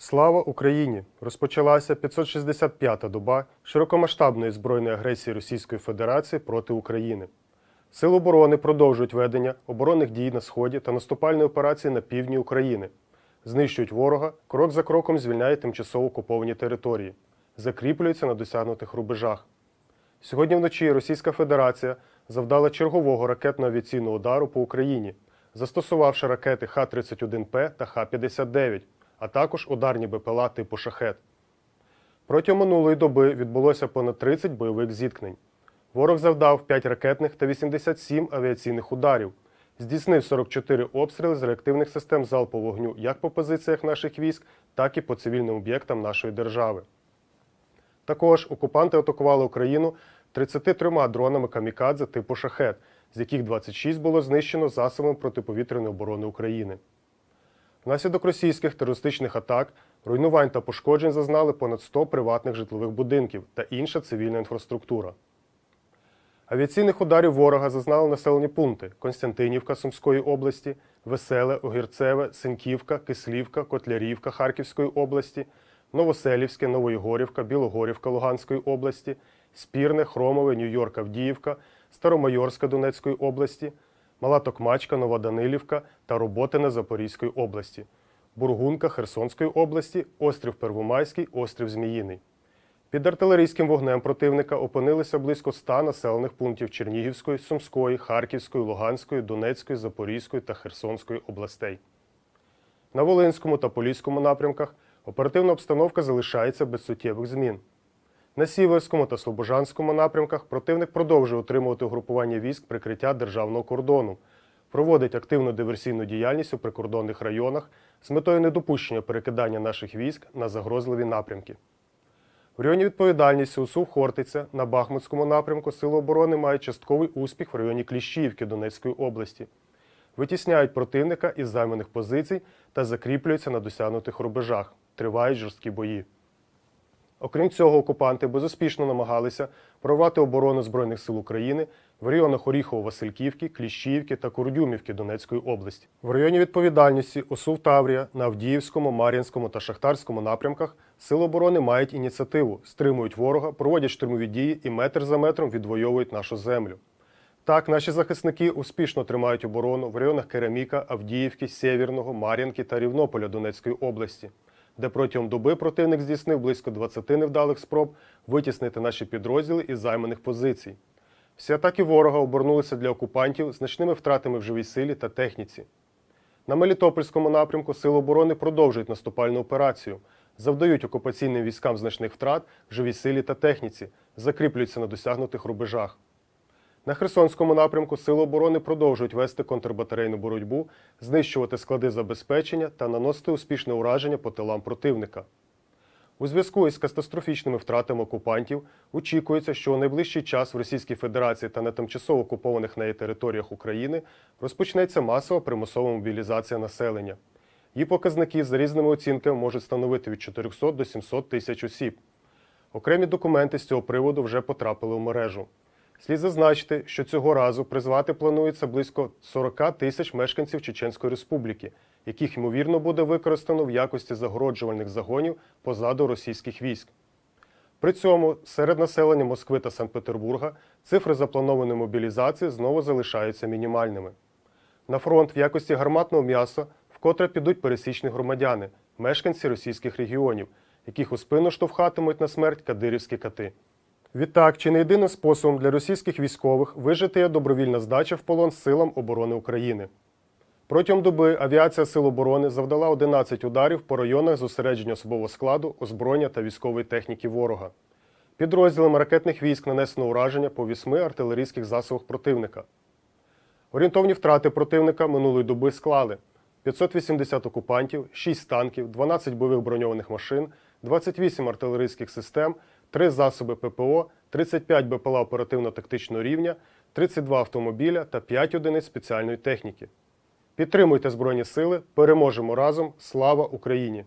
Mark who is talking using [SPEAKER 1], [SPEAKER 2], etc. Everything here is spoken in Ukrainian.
[SPEAKER 1] Слава Україні! Розпочалася 565-та доба широкомасштабної збройної агресії Російської Федерації проти України. Сили оборони продовжують ведення оборонних дій на сході та наступальної операції на півдні України. Знищують ворога, крок за кроком звільняють тимчасово окуповані території, закріплюються на досягнутих рубежах. Сьогодні вночі Російська Федерація завдала чергового ракетно-авіаційного удару по Україні, застосувавши ракети Х-31П та Х-59, а також ударні БПЛА типу шахет. Протягом минулої доби відбулося понад 30 бойових зіткнень. Ворог завдав 5 ракетних та 87 авіаційних ударів, здійснив 44 обстріли з реактивних систем залпового вогню як по позиціях наших військ, так і по цивільним об'єктам нашої держави. Також окупанти атакували Україну 33 дронами камікадзе типу шахет, з яких 26 було знищено засобами протиповітряної оборони України. Внаслідок російських терористичних атак, руйнувань та пошкоджень зазнали понад 100 приватних житлових будинків та інша цивільна інфраструктура. Авіаційних ударів ворога зазнали населені пункти Константинівка Сумської області, Веселе, Огірцеве, Синьківка, Кислівка, Котлярівка Харківської області, Новоселівське, Новоєгорівка, Білогорівка Луганської області, Спірне, Хромове, Нью-Йорк, Авдіївка, Старомайорська Донецької області, Мала Токмачка, Новоданилівка та Роботине Запорізької області, Бургунка Херсонської області, Острів Первомайський, Острів Зміїний. Під артилерійським вогнем противника опинилися близько 100 населених пунктів Чернігівської, Сумської, Харківської, Луганської, Донецької, Запорізької та Херсонської областей. На Волинському та Поліському напрямках оперативна обстановка залишається без суттєвих змін. На Сіверському та Слобожанському напрямках противник продовжує утримувати угрупування військ прикриття державного кордону, проводить активну диверсійну діяльність у прикордонних районах з метою недопущення перекидання наших військ на загрозливі напрямки. В районі відповідальності УСУ Хортиця на Бахмутському напрямку Сили оборони мають частковий успіх в районі Кліщіївки Донецької області. Витісняють противника із займаних позицій та закріплюються на досягнутих рубежах. Тривають жорсткі бої. Окрім цього, окупанти безуспішно намагалися прорвати оборону Збройних сил України в районах Оріхово-Васильківки, Кліщіївки та Курдюмівки Донецької області. В районі відповідальності ОСУВ Таврія на Авдіївському, Мар'їнському та Шахтарському напрямках Сили оборони мають ініціативу, стримують ворога, проводять штурмові дії і метр за метром відвоюють нашу землю. Так, наші захисники успішно тримають оборону в районах Кераміка, Авдіївки, Сєвєрного, Мар'їнки та Рівнополя Донецької області, де протягом доби противник здійснив близько 20 невдалих спроб витіснити наші підрозділи із займаних позицій. Всі атаки ворога обернулися для окупантів значними втратами в живій силі та техніці. На Мелітопольському напрямку Сили оборони продовжують наступальну операцію, завдають окупаційним військам значних втрат в живій силі та техніці, закріплюються на досягнутих рубежах. На Херсонському напрямку Сили оборони продовжують вести контрбатарейну боротьбу, знищувати склади забезпечення та наносити успішне ураження по тилам противника. У зв'язку із катастрофічними втратами окупантів очікується, що у найближчий час в Російській Федерації та на тимчасово окупованих неї територіях України розпочнеться масова примусова мобілізація населення. Її показники за різними оцінками можуть становити від 400 до 700 тисяч осіб. Окремі документи з цього приводу вже потрапили у мережу. Слід зазначити, що цього разу призвати планується близько 40 тисяч мешканців Чеченської Республіки, яких ймовірно буде використано в якості загороджувальних загонів позаду російських військ. При цьому серед населення Москви та Санкт-Петербурга цифри запланованої мобілізації знову залишаються мінімальними. На фронт в якості гарматного м'яса вкотре підуть пересічні громадяни, мешканці російських регіонів, яких у спину штовхатимуть на смерть кадирівські кати. Відтак, чи не єдиним способом для російських військових вижити є добровільна здача в полон силам оборони України. Протягом доби авіація Сил оборони завдала 11 ударів по районах зосередження особового складу, озброєння та військової техніки ворога. Підрозділам ракетних військ нанесено ураження по вісьми артилерійських засобах противника. Орієнтовні втрати противника минулої доби склали 580 окупантів, 6 танків, 12 бойових броньованих машин, 28 артилерійських систем, 3 засоби ППО, 35 БПЛА оперативно-тактичного рівня, 32 автомобіля та 5 одиниць спеціальної техніки. Підтримуйте Збройні Сили, переможемо разом! Слава Україні!